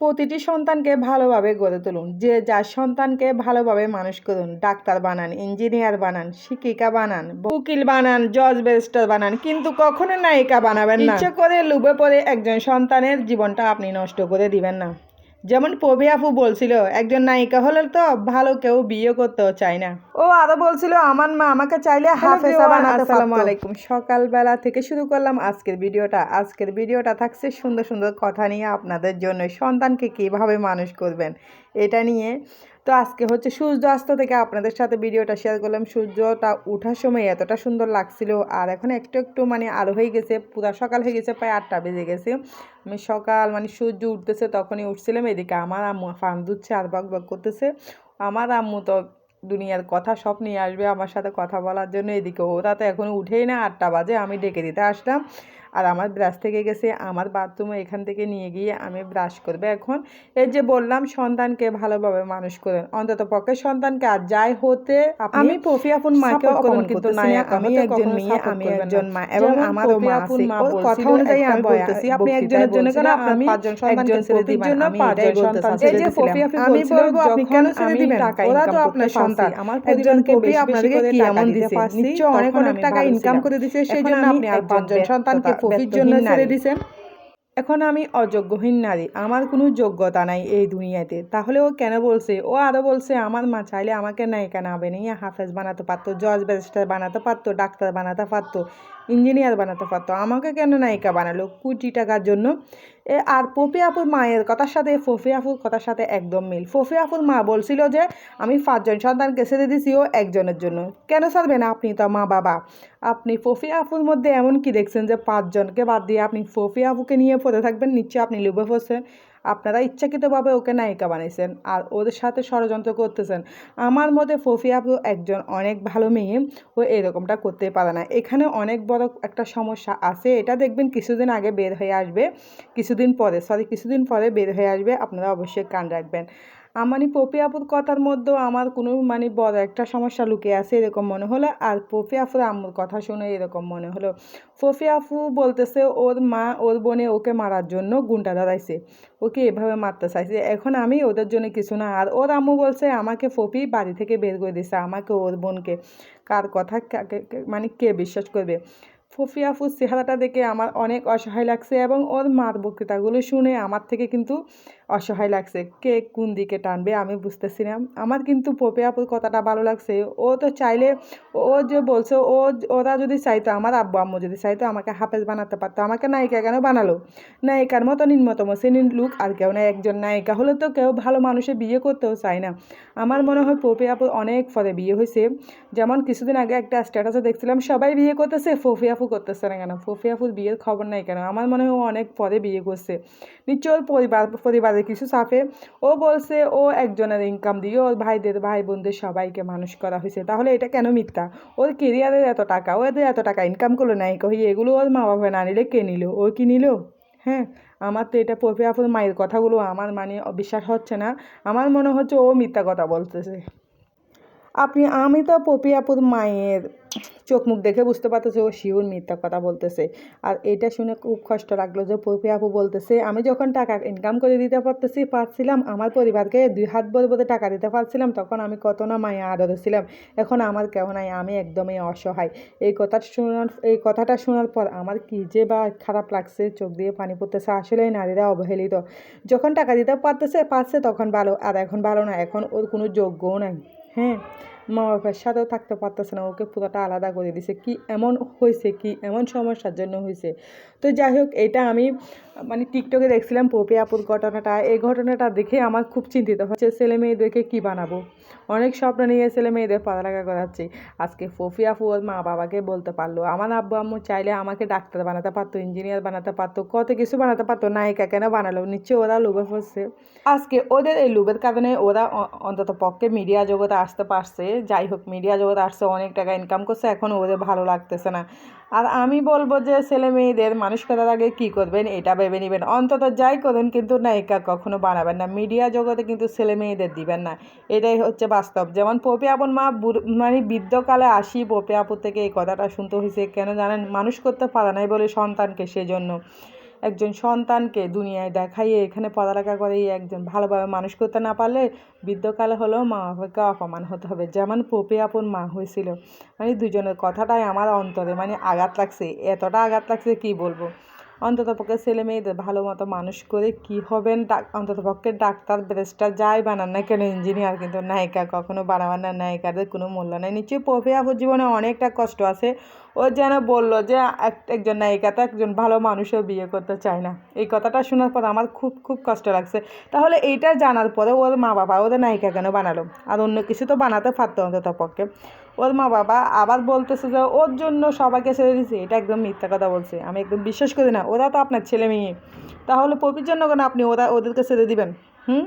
প্রতিটি সন্তানকে ভালোভাবে গড়ে তুলুন। যে যার সন্তানকে ভালোভাবে মানুষ করুন, ডাক্তার বানান, ইঞ্জিনিয়ার বানান, শিক্ষিকা বানান, উকিল বানান, জজ ব্যারিস্টার বানান, কিন্তু কখনো নায়িকা বানাবেন না। ইচ্ছে করে লুবে পড়ে একজন সন্তানের জীবনটা আপনি নষ্ট করে দিবেন না। যেমন পবি আপু বলছিল একজন নায়িকা হলে তো ভালো কেউ বিয়ে করতেও চায় না। ও আরও বলছিল আমার মা আমাকে চাইলে হাফেজা বানাতে আসসালামু আলাইকুম। সকালবেলা থেকে শুরু করলাম আজকের ভিডিওটা। আজকের ভিডিওটা থাকছে সুন্দর সুন্দর কথা নিয়ে আপনাদের জন্য সন্তানকে কীভাবে মানুষ করবেন এটা নিয়ে তো আজকে হচ্ছে সূর্য অস্ত থেকে আপনাদের সাথে ভিডিওটা শেয়ার করলাম। সূর্যটা ওঠার সময় এতটা সুন্দর লাগছিল, আর এখন একটু একটু মানে আলো হয়ে গেছে, পুরা সকাল হয়ে গেছে, প্রায় আটটা বেজে গেছে। আমি সকাল মানে সূর্য উঠতেছে তখনই উঠছিলাম, এদিকে আমার আম্মু ফান দুচ্ছে আর বক বক করতেছে। আমার আম্মু তো দুনিয়ার কথা সব নিয়ে আসবে আমার সাথে কথা বলার জন্য, এদিকে ওরা তো এখনও উঠেই না, আটটা বাজে, আমি ডেকে দিতে আসলাম। আর আমার ব্রাশ থেকে গেছে আমার বাথরুমে এখান থেকে নিয়ে গিয়ে আমি ব্রাশ করবে। এখন এই যে বললাম সন্তানকে ভালোভাবে মানুষ করেন। অন্তত পক্ষে সন্তানকে আর যাই হতে আমি পফি আপন মাকে অপমান কিন্তু না আমি একজন মেয়ে আমি একজন মা এবং আমারও মা আছে। কথা অনুযায়ী আমি বলতেছি আপনি একজনের জন্য কেন আমি পাঁচজন সন্তানকে ছেড়ে দিবেন। জন্য পাঁচজন সন্তান পফি আপনি আমি বলব আপনি কেন ছেড়ে দিবেন? ওরা তো আপনার সন্তান। আমার একজন পফি আপনাদেরকে কি এমন দিছে নিশ্চয় অনেক অনেক টাকা ইনকাম করে দিছে সেই জন্য আপনি আর পাঁচজন সন্তানকে পফির জন্য ছেড়ে দিছেন? এখন আমি অযোগ্যহীন নারী আমার কোনো যোগ্যতা নাই এই দুনিয়াতে। তাহলে ও কেন বলছে? ও আরও বলছে আমার মা চাইলে আমাকে নায়িকা না নিয়ে হাফেজ বানাতে পারতো জজ ব্যারিস্টার বানাতে পারতো ডাক্তার বানাতে পারতো ইঞ্জিনিয়ার বানাতে পারতো। আমাকে কেন নায়িকা বানালো? কোটি টাকার জন্য আর পপি আপুর মায়ের কথার সাথে, ফফি আপুর কথার সাথে একদম মিল। ফফি আপুর মা বলছিল যে, আমি পাঁচজন সন্তানকে ছেড়ে দিছি, ও একজনের জন্য। কেন ছাড়বেন আপনি তো মা বাবা? আপনি ফফি আপুর মধ্যে এমন কি দেখছেন যে, পাঁচজনকে বাদ দিয়ে আপনি ফফি আপুকে নিয়ে পড়ে থাকবেন? নিশ্চয়ই আপনি লুবে পড়ছেন। আপনারা ইচ্ছাকৃতভাবে ওকে নায়িকা বানিয়েছেন আর ওদের সাথে ষড়যন্ত্র করতেছেন। আমার মতে ফফি আপু একজন অনেক ভালো মেয়ে ও এরকমটা করতে পারে না। এখানে অনেক বড় একটা সমস্যা আছে, এটা দেখবেন কিছুদিন আগে বের হয়ে আসবে, কিছুদিন পরে সরি কিছুদিন পরে বের হয়ে আসবে, আপনারা অবশ্যই কান রাখবেন। আমানি পপি আপুর কথার মধ্যেও আমার কোনো মানে বড় একটা সমস্যা লুকিয়ে আছে এরকম মনে হলো। আর পপি আপুর আম্মুর কথা শুনে এরকম মনে হলো। পপি আপু বলতেছে, ওর মা, ওর বোনে ওকে মারার জন্য গুন্ডা দাঁড়াইছে ওকে এভাবে মারতে চাইছে। এখন আমি ওদের জন্য কিছু না। আর ওর আম্মু বলছে, আমাকে ফপি বাড়ি থেকে বের করে দিছে, আমাকে ওর বোনকে। কার কথা মানে কে বিশ্বাস করবে? ফফি আফুর চেহারাটা দেখে আমার অনেক অসহায় লাগছে এবং ওর মার বক্তৃতাগুলো শুনে আমার থেকে কিন্তু অসহায় লাগছে। কে কোন দিকে টানবে আমি বুঝতেছি না। আমার কিন্তু পপে আপুর কথাটা ভালো লাগছে। ও তো চাইলে ও যে বলছে ও ওরা যদি চাইতো, আমার আব্বু আম্মু যদি চাইতো আমাকে হাফেজ বানাতে পারতো। আমাকে নায়িকা কেন বানালো? নায়িকার মতো নিম্নতম শ্রেণির লুক আর কেউ না, একজন নায়িকা হলে তো কেউ ভালো মানুষে বিয়ে করতেও চায় না। আমার মনে হয় পপি আপুর অনেক পরে বিয়ে হয়েছে। যেমন কিছুদিন আগে একটা স্ট্যাটাসে দেখছিলাম, সবাই বিয়ে করতেছে ফফি আপু করতেছে না কেন? ফফি আপুর বিয়ের খবর নাই কেন? আমার মনে হয় ও অনেক পরে বিয়ে করছে। নিশ্চয় ওর পরিবার, পরিবারের কিছু চাপে। ও বলছে, ও একজনের ইনকাম দিয়ে ওর ভাইদের ভাই বোনদের সবাইকে মানুষ করা হয়েছে। তাহলে এটা কেন মিথ্যা? ওর কেরিয়ারের এত টাকা, ও এদের এত টাকা ইনকাম করল নাই কহি এগুলো ওর মা বাবা না নিলে কে নিল? ও কি নিল? হ্যাঁ আমার তো এটা পপি আপুর মায়ের কথাগুলো আমার মানে বিশ্বাস হচ্ছে না। আমার মনে হচ্ছে ও মিথ্যা কথা বলতেছে। আপনি, আমি তো পপি আপুর মায়ের চোখ মুখ দেখে বুঝতে পারতেছে ও শিউর মিথ্যা কথা বলতেছে। আর এটা শুনে খুব কষ্ট লাগল যে পপি আপু বলতেছে, আমি যখন টাকা ইনকাম করে দিতে পারতেছি, পারছিলাম, আমার পরিবারকে দুই হাত বলে বলে টাকা দিতে পারছিলাম, তখন আমি কত না মায়া আদরে ছিলাম। এখন আমার কেউ নাই, আমি একদমই অসহায়। এই কথা শোনার, এই কথাটা শোনার পর আমার কী যে বা খারাপ লাগছে, চোখ দিয়ে পানি পড়তেছে। আসলে নারীরা অবহেলিত। যখন টাকা দিতে পারতেছে, পারছে, তখন ভালো, আর এখন ভালো না, এখন ওর কোনো যোগ্যও নাই। হ্যাঁ মা বাবার সাথেও থাকতে পারতেছে না, ওকে পুরোটা আলাদা করে দিছে। কি এমন হয়েছে, কি এমন সমস্যার জন্য হয়েছে? তো যাই হোক, এটা আমি মানে টিকটকে দেখছিলাম পপি আপুর ঘটনাটা। এই ঘটনাটা দেখে আমার খুব চিন্তিত হচ্ছে, ছেলে মেয়েদেরকে কী বানাবো? অনেক স্বপ্ন নিয়ে ছেলে মেয়েদের পড়ালেখা করাচ্ছি। আজকে ফফি আপু ওর মা বাবাকে বলতে পারল, আমার আব্বু আম্মু চাইলে আমাকে ডাক্তার বানাতে পারতো, ইঞ্জিনিয়ার বানাতে পারতো, কত কিছু বানাতে পারতো, নায়িকা কেন বানালো? নিশ্চয়ই ওরা লোভে ফসছে আজকে ওদের এই লোভের কারণে ওরা অন্তত পক্ষে মিডিয়া জগতে আসতে পারছে। যাই হোক মিডিয়া জগতে আসছে, অনেক টাকা ইনকাম করছে, এখন ওদের ভালো লাগতেছে না। আর আমি বলব যে, ছেলে মেয়েদের মানুষ করার আগে কী করবেন, এটা ভেবে নেবেন। অন্তত যাই করুন, কিন্তু নায়িকা কখনো বানাবেন না। মিডিয়া জগতে কিন্তু ছেলে মেয়েদের দিবেন না। এটাই হচ্ছে বাস্তব। যেমন পপি আপন মা মানে বৃদ্ধকালে আসি, পপি আপুর থেকে এই কথাটা শুনতে হয়েছে কেন জানেন? মানুষ করতে পারে নাই বলে সন্তানকে সেজন্য। একজন সন্তানকে দুনিয়ায় দেখাইয়ে, এখানে পড়ালেখা করে একজন ভালোভাবে মানুষ করতে না পারলে বৃদ্ধকালে হলেও মা বাবাকে অপমান হতে হবে। যেমন পপি আপন মা হয়েছিল। মানে দুজনের কথাটাই আমার অন্তরে মানে আঘাত লাগছে। এতটা আঘাত লাগছে কি বলব? অন্তত পক্ষে ছেলে মেয়েদের ভালো মতো মানুষ করে কি হবেন অন্তত পক্ষে ডাক্তার, ব্যারিস্টার যাই বানান না কেন, ইঞ্জিনিয়ার কিন্তু নায়িকা কখনো বানাবেন না। নায়িকাদের কোনো মূল্য নেই। নিশ্চয়ই পপি আপুর জীবনে অনেকটা কষ্ট আছে। ও যেন বলল যে একজন নায়িকা তো একজন ভালো মানুষও বিয়ে করতে চায় না। এই কথাটা শোনার পর আমার খুব খুব কষ্ট লাগছে। তাহলে এইটা জানার পরে ওর মা বাবা ওদের নায়িকা কেন বানালো? আর অন্য কিছু তো বানাতে পারতো অন্তত পক্ষে। ওর মা বাবা আবার বলতেছে যে ওর জন্য সবাইকে ছেড়ে দিছে এটা একদম মিথ্যা কথা বলছে। আমি একদম বিশ্বাস করি না। ওরা তো আপনার ছেলে মেয়ে তাহলে পপির জন্য কেন আপনি ওরা ওদেরকে ছেড়ে দিবেন। হুম?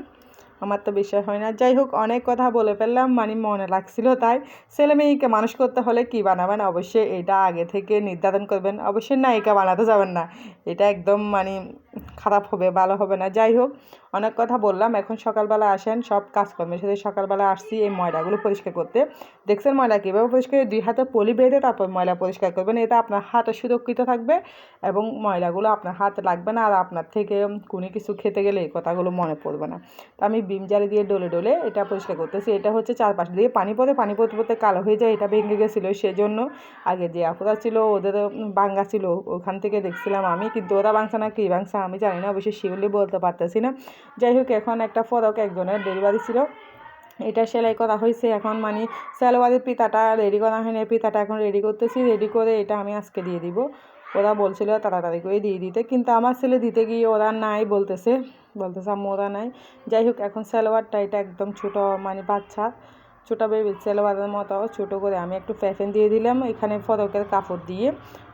আমার তো বিশ্বাস হয় না। যাই হোক, অনেক কথা বলে ফেললাম। মানে মনে লাগছিল তাই। ছেলে মেয়েকে মানুষ করতে হলে কি বানাবেন? অবশ্যই এটা আগে থেকে নির্ধারণ করবেন। অবশ্যই নায়িকা বানাতে যাবেন না। এটা একদম মানে খারাপ হবে, ভালো হবে না। যাই হোক অনেক কথা বললাম, এখন সকালবেলা আসেন, সব কাজকর্মের সাথে সকালবেলা আসছি, এই ময়লাগুলো পরিষ্কার করতে। দেখছেন ময়লা কীভাবে পরিষ্কার দুই হাতে পলি বেঁধে তারপর ময়লা পরিষ্কার করবেন এটা আপনার হাতে সুরক্ষিত থাকবে এবং ময়লাগুলো আপনার হাতে লাগবে না আর আপনার থেকে কোনো কিছু খেতে গেলে এই কথাগুলো মনে পড়বে না। তো আমি বিম জালি দিয়ে ডলে ডলে এটা পরিষ্কার করতেছি। এটা হচ্ছে চারপাশ দিয়ে পানি পড়ে, পানি পড়তে পড়তে কালো হয়ে যায়, এটা ভেঙে গেছিল সেজন্য। আগে যে আপুরা ছিল, ওদের বাঙ্গা ছিল, ওখান থেকে দেখছিলাম আমি, কিন্তু ওরা বাংসা না, কী বাংসা আমি জানি না, অবশ্যই শিউলি বলতে পারতেছি না। যাই হোক, এখন একটা ফরক একজনের ডেলিভারি ছিল। এটা সেলাই করা হয়েছে এখন মানে সেলোয়ারের পিতাটা রেডি করা হয়নি পিতাটা এখন রেডি করতেছি রেডি করে এটা আমি আজকে দিয়ে দিব। ওরা বলছিল তাড়াতাড়ি করে দিয়ে দিতে, কিন্তু আমার ছেলে দিতে গিয়ে ওরা নাই বলতেছে বলতেছে আম্মু ওরা নাই। যাই হোক, এখন সেলোয়ারটা এটা একদম ছোট মানে বাচ্চা। ছোটো বেবি সালোয়ারের মতো ছোটো করে আমি একটু ফ্যাশন দিয়ে দিলাম, এখানে ফরকের কাপড় দিয়ে।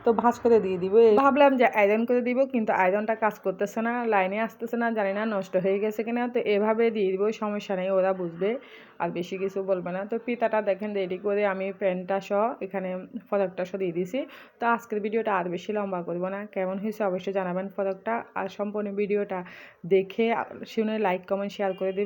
তো ভাঁজ করে দিয়ে দিব। ভাবলাম যে আয়রন করে দিব, কিন্তু আয়রনটা কাজ করতেছে না লাইনে আসতেছে না, জানি না নষ্ট হয়ে গেছে কিনা। তো এভাবে দিয়ে দিব, সমস্যা নেই, ওরা বুঝবে, আর বেশি কিছু বলবে না। তো পিতাটা দেখেন রেডি করে আমি প্যান্টটা সহ এখানে ফরকটা সহ দিয়ে দিছি। তো আজকের ভিডিওটা আর বেশি লম্বা করব না, কেমন হয়েছে অবশ্যই জানাবেন ফরকটা আর সম্পূর্ণ ভিডিওটা দেখে, শুনে লাইক কমেন্ট শেয়ার করে দিন